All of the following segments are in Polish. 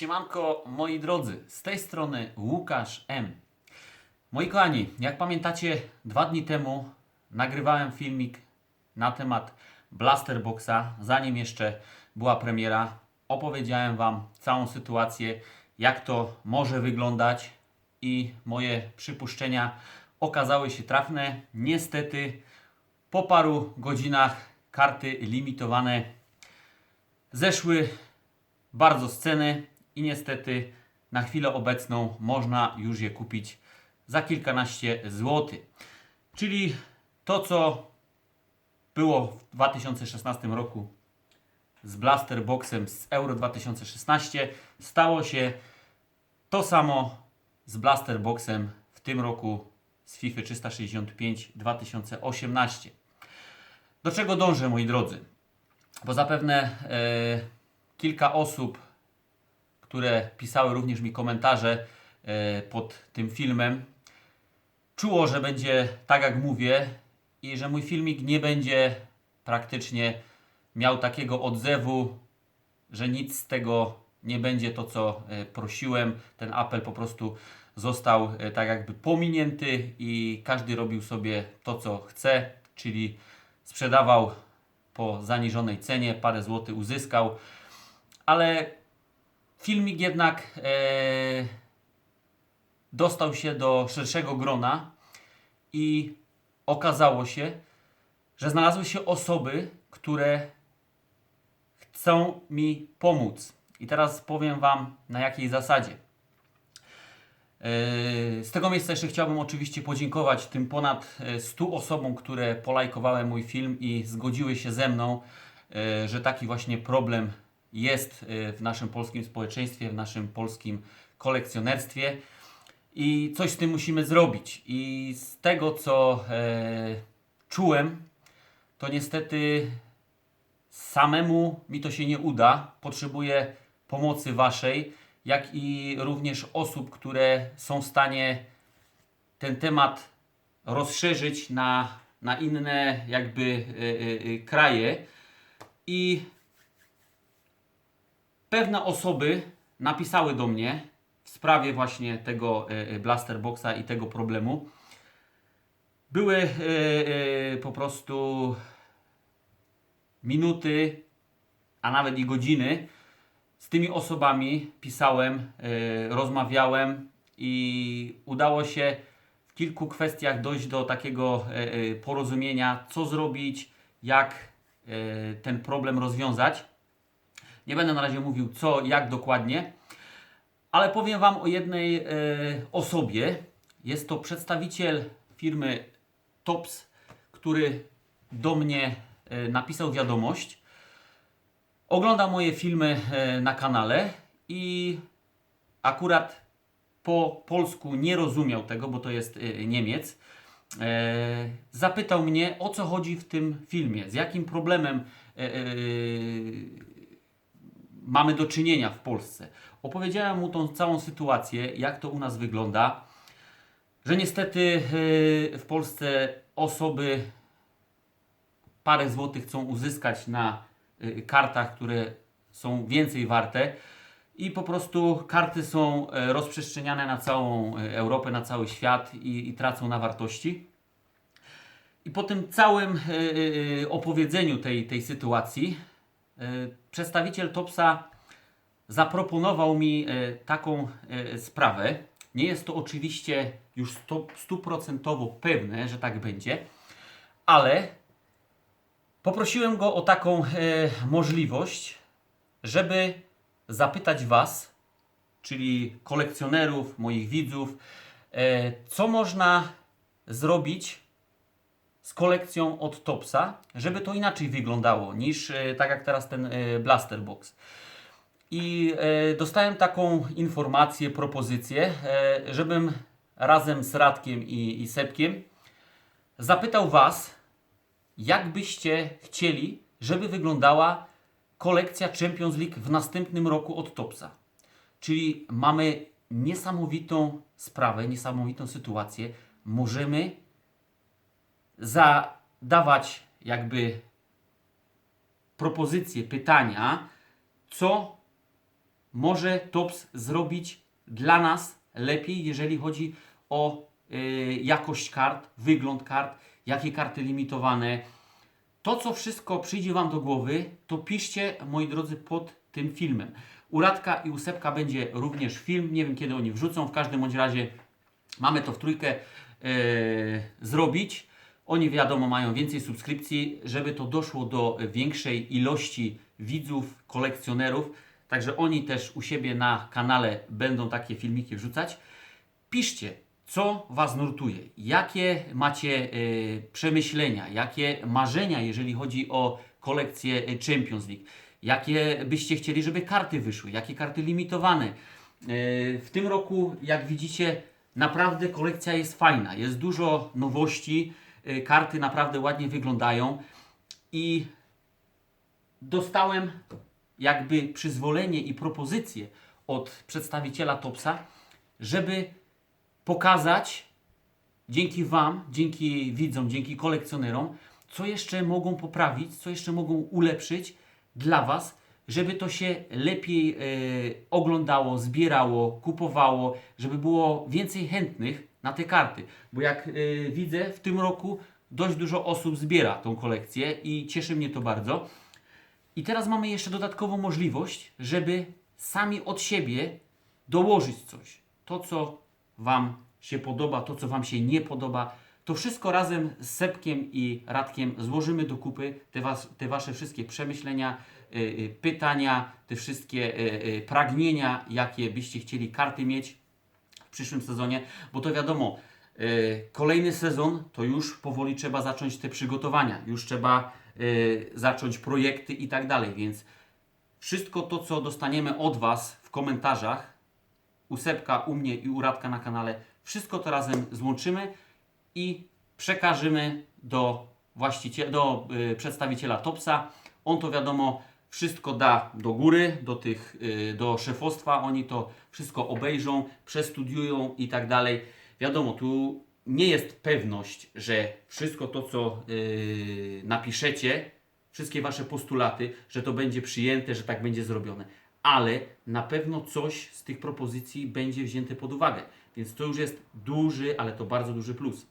Siemanko moi drodzy, z tej strony Łukasz M. Moi kochani, jak pamiętacie, dwa dni temu nagrywałem filmik na temat Blasterboxa, zanim jeszcze była premiera. Opowiedziałem Wam całą sytuację, jak to może wyglądać i moje przypuszczenia okazały się trafne. Niestety po paru godzinach karty limitowane zeszły bardzo z ceny i niestety na chwilę obecną można już je kupić za kilkanaście złotych. Czyli to, co było w 2016 roku z Blaster Boxem z Euro 2016, stało się to samo z Blaster Boxem w tym roku z FIFA 365 2018. Do czego dążę, moi drodzy? Bo zapewne e, kilka osób, które pisały również mi komentarze e, pod tym filmem, czuło, że będzie tak jak mówię i że mój filmik nie będzie praktycznie miał takiego odzewu, że nic z tego nie będzie to, co e, prosiłem. Ten apel po prostu został e, tak jakby pominięty i każdy robił sobie to, co chce, czyli sprzedawał po zaniżonej cenie, parę złotych uzyskał, ale filmik jednak e, dostał się do szerszego grona i okazało się, że znalazły się osoby, które chcą mi pomóc. I teraz powiem Wam na jakiej zasadzie. Yy, Z tego miejsca jeszcze chciałbym oczywiście podziękować tym ponad e, 100 osobom, które polajkowały mój film i zgodziły się ze mną, e, że taki właśnie problem jest e, w naszym polskim społeczeństwie, w naszym polskim kolekcjonerstwie i coś z tym musimy zrobić. I z tego co e, czułem, to niestety samemu mi to się nie uda. Potrzebuję pomocy Waszej, jak i również osób, które są w stanie ten temat rozszerzyć na, na inne jakby y, y, y, kraje. I pewne osoby napisały do mnie w sprawie właśnie tego y, y, Blaster Boxa i tego problemu. Były y, po prostu minuty, a nawet i godziny. Z tymi osobami pisałem, rozmawiałem i udało się w kilku kwestiach dojść do takiego porozumienia, co zrobić, jak ten problem rozwiązać. Nie będę na razie mówił co, jak dokładnie, ale powiem Wam o jednej e, osobie. Jest to przedstawiciel firmy TOPS, który do mnie e, napisał wiadomość. Ogląda moje filmy e, na kanale i akurat po polsku nie rozumiał tego, bo to jest Niemiec. Zapytał mnie, o co chodzi w tym filmie, z jakim problemem e, mamy do czynienia w Polsce. Opowiedziałem mu tą całą sytuację, jak to u nas wygląda, że niestety yy, w Polsce osoby parę złotych chcą uzyskać na yy, kartach, które są więcej warte i po prostu karty są e, rozprzestrzeniane na całą Europę, na cały świat i, i tracą na wartości. I po tym całym opowiedzeniu tej, tej sytuacji, przedstawiciel Topsa zaproponował mi e, taką e, sprawę. Nie jest to oczywiście już stuprocentowo pewne, że tak będzie, ale poprosiłem go o taką e, możliwość, żeby zapytać Was, czyli kolekcjonerów, moich widzów, e, co można zrobić z kolekcją od Topsa, żeby to inaczej wyglądało niż e, tak jak teraz ten e, Blaster Box. I e, dostałem taką informację, propozycję, żebym razem z Radkiem i, i Sepkiem zapytał Was, jak byście chcieli, żeby wyglądała kolekcja Champions League w następnym roku od Topsa. Czyli mamy niesamowitą sprawę, niesamowitą sytuację. Możemy zadawać jakby propozycje, pytania, co może TOPS zrobić dla nas lepiej, jeżeli chodzi o y, jakość kart, wygląd kart, jakie karty limitowane. To, co wszystko przyjdzie Wam do głowy, to piszcie, moi drodzy, pod tym filmem. U Radka i u Sepka będzie również film, nie wiem kiedy oni wrzucą, w każdym bądź razie mamy to w trójkę e, zrobić. Oni wiadomo mają więcej subskrypcji, żeby to doszło do większej ilości widzów, kolekcjonerów. Także oni też u siebie na kanale będą takie filmiki wrzucać. Piszcie, co Was nurtuje, jakie macie e, przemyślenia, jakie marzenia, jeżeli chodzi o kolekcję Champions League, jakie byście chcieli, żeby karty wyszły, jakie karty limitowane. E, w tym roku, jak widzicie, naprawdę kolekcja jest fajna, jest dużo nowości, karty naprawdę ładnie wyglądają. I dostałem jakby przyzwolenie i propozycję od przedstawiciela Topsa, żeby pokazać dzięki Wam, dzięki widzom, dzięki kolekcjonerom, co jeszcze mogą poprawić, co jeszcze mogą ulepszyć dla Was, żeby to się lepiej e, oglądało, zbierało, kupowało, żeby było więcej chętnych na te karty. Bo jak e, widzę, w tym roku dość dużo osób zbiera tą kolekcję i cieszy mnie to bardzo. I teraz mamy jeszcze dodatkową możliwość, żeby sami od siebie dołożyć coś. To, co Wam się podoba, to, co Wam się nie podoba, to wszystko razem z Sepkiem i Radkiem złożymy do kupy te, was, te Wasze wszystkie przemyślenia, y, y, pytania, te wszystkie y, y, pragnienia, jakie byście chcieli karty mieć w przyszłym sezonie, bo to wiadomo, y, kolejny sezon to już powoli trzeba zacząć te przygotowania, już trzeba y, zacząć projekty i tak dalej, więc wszystko to, co dostaniemy od Was w komentarzach, u Sepka, u mnie i u Radka na kanale, wszystko to razem złączymy i przekażemy do właściciela, do y, przedstawiciela Topsa. On to wiadomo wszystko da do góry, do tych, y, do szefostwa, oni to wszystko obejrzą, przestudiują i tak dalej. Wiadomo, tu nie jest pewność, że wszystko to, co y, napiszecie, wszystkie Wasze postulaty, że to będzie przyjęte, że tak będzie zrobione. Ale na pewno coś z tych propozycji będzie wzięte pod uwagę. Więc to już jest duży, ale to bardzo duży plus.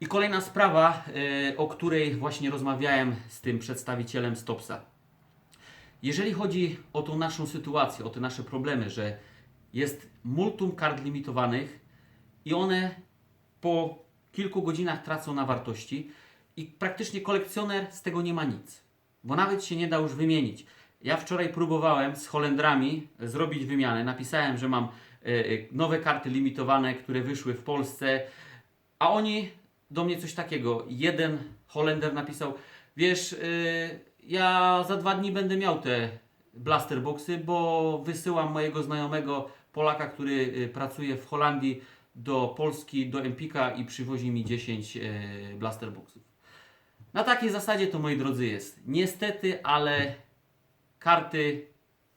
I kolejna sprawa, e, o której właśnie rozmawiałem z tym przedstawicielem Stopsa. Jeżeli chodzi o tą naszą sytuację, o te nasze problemy, że jest multum kart limitowanych i one po kilku godzinach tracą na wartości i praktycznie kolekcjoner z tego nie ma nic, bo nawet się nie da już wymienić. Ja wczoraj próbowałem z Holendrami zrobić wymianę. Napisałem, że mam e, e, nowe karty limitowane, które wyszły w Polsce, a oni do mnie coś takiego. Jeden Holender napisał: Wiesz, y, ja za dwa dni będę miał te blaster boxy, bo wysyłam mojego znajomego Polaka, który y, pracuje w Holandii do Polski, do Empika i przywozi mi 10 y, blaster boxów. Na takiej zasadzie to moi drodzy jest. Niestety, ale karty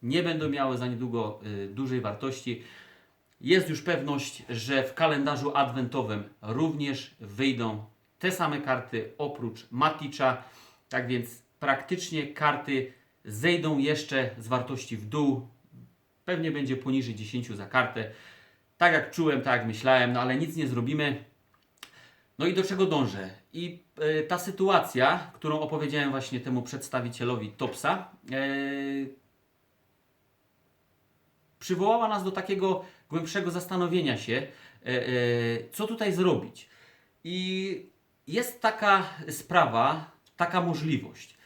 nie będą miały za niedługo y, dużej wartości. Jest już pewność, że w kalendarzu adwentowym również wyjdą te same karty oprócz Maticza. Tak więc praktycznie karty zejdą jeszcze z wartości w dół. Pewnie będzie poniżej 10 za kartę. Tak jak czułem, tak jak myślałem, no ale nic nie zrobimy. No i do czego dążę? I e, ta sytuacja, którą opowiedziałem właśnie temu przedstawicielowi Topsa, e, przywołała nas do takiego głębszego zastanowienia się, e, e, co tutaj zrobić. I jest taka sprawa, taka możliwość,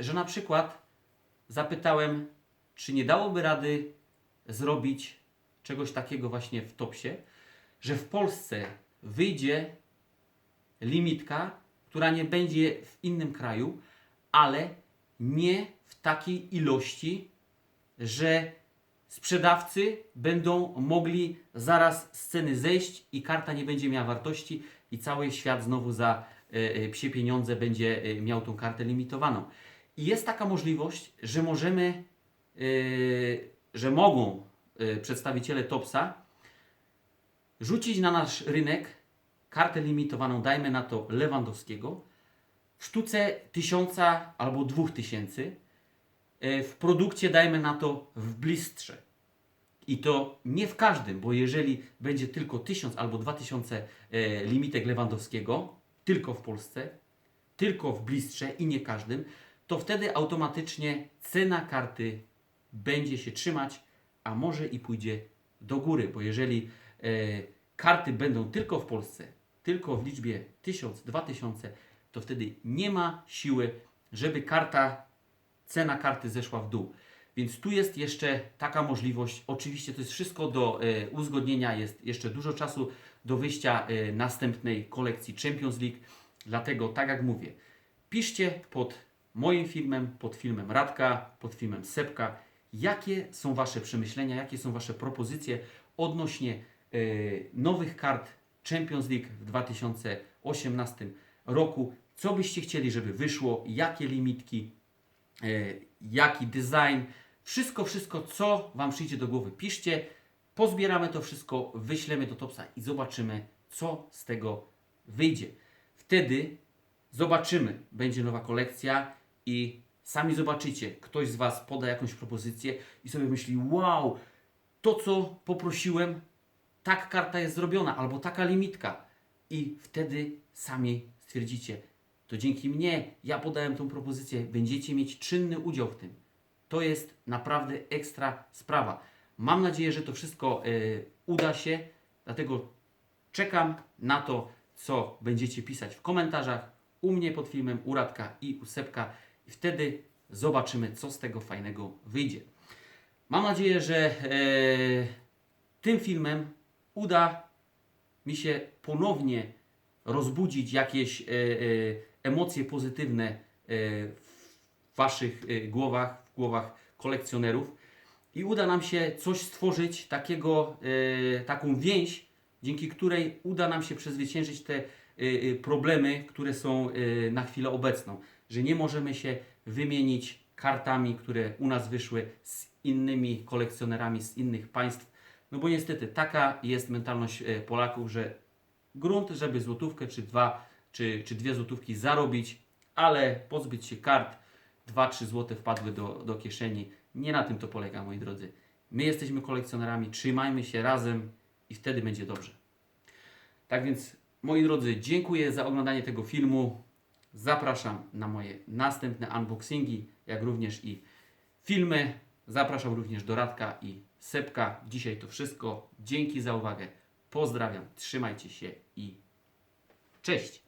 że na przykład zapytałem, czy nie dałoby rady zrobić czegoś takiego właśnie w Topsie, że w Polsce wyjdzie limitka, która nie będzie w innym kraju, ale nie w takiej ilości, że sprzedawcy będą mogli zaraz z ceny zejść i karta nie będzie miała wartości i cały świat znowu za e, e, psie pieniądze będzie e, miał tą kartę limitowaną. I jest taka możliwość, że możemy, że mogą przedstawiciele Topsa rzucić na nasz rynek kartę limitowaną, dajmy na to Lewandowskiego, w sztuce tysiąca albo dwóch tysięcy w produkcie, dajmy na to, w blistrze. I to nie w każdym, bo jeżeli będzie tylko 1000 albo 2000 e, limitek Lewandowskiego, tylko w Polsce, tylko w blistrze i nie każdym, to wtedy automatycznie cena karty będzie się trzymać, a może i pójdzie do góry, bo jeżeli e, karty będą tylko w Polsce, tylko w liczbie 1000, 2000, to wtedy nie ma siły, żeby karta, cena karty zeszła w dół. Więc tu jest jeszcze taka możliwość. Oczywiście to jest wszystko do e, uzgodnienia, jest jeszcze dużo czasu do wyjścia e, następnej kolekcji Champions League. Dlatego, tak jak mówię, piszcie pod moim filmem, pod filmem Radka, pod filmem Sepka, jakie są Wasze przemyślenia, jakie są Wasze propozycje odnośnie e, nowych kart Champions League w 2018 roku. Co byście chcieli, żeby wyszło, jakie limitki, jaki design, wszystko, wszystko, co Wam przyjdzie do głowy, piszcie. Pozbieramy to wszystko, wyślemy do Topsa i zobaczymy, co z tego wyjdzie. Wtedy zobaczymy, będzie nowa kolekcja i sami zobaczycie, ktoś z Was poda jakąś propozycję i sobie myśli, wow, to co poprosiłem, tak karta jest zrobiona, albo taka limitka. I wtedy sami stwierdzicie, to dzięki mnie, ja podałem tą propozycję, będziecie mieć czynny udział w tym. To jest naprawdę ekstra sprawa. Mam nadzieję, że to wszystko e, uda się, dlatego czekam na to, co będziecie pisać w komentarzach u mnie pod filmem, u Radka i u Sepka i wtedy zobaczymy, co z tego fajnego wyjdzie. Mam nadzieję, że e, tym filmem uda mi się ponownie rozbudzić jakieś e, emocje pozytywne w Waszych głowach, głowach kolekcjonerów i uda nam się coś stworzyć takiego, e, taką więź, dzięki której uda nam się przezwyciężyć te e, e, problemy, które są na chwilę obecną, że nie możemy się wymienić kartami, które u nas wyszły z innymi kolekcjonerami z innych państw, no bo niestety taka jest mentalność Polaków, że grunt, żeby złotówkę czy dwa, czy, czy dwie złotówki zarobić, ale pozbyć się kart, 2-3 złote wpadły do, do kieszeni. Nie na tym to polega, moi drodzy. My jesteśmy kolekcjonerami, trzymajmy się razem i wtedy będzie dobrze. Tak więc, moi drodzy, dziękuję za oglądanie tego filmu. Zapraszam na moje następne unboxingi, jak również i filmy. Zapraszam również do Radka i Sepka. Dzisiaj to wszystko. Dzięki za uwagę. Pozdrawiam, trzymajcie się i cześć!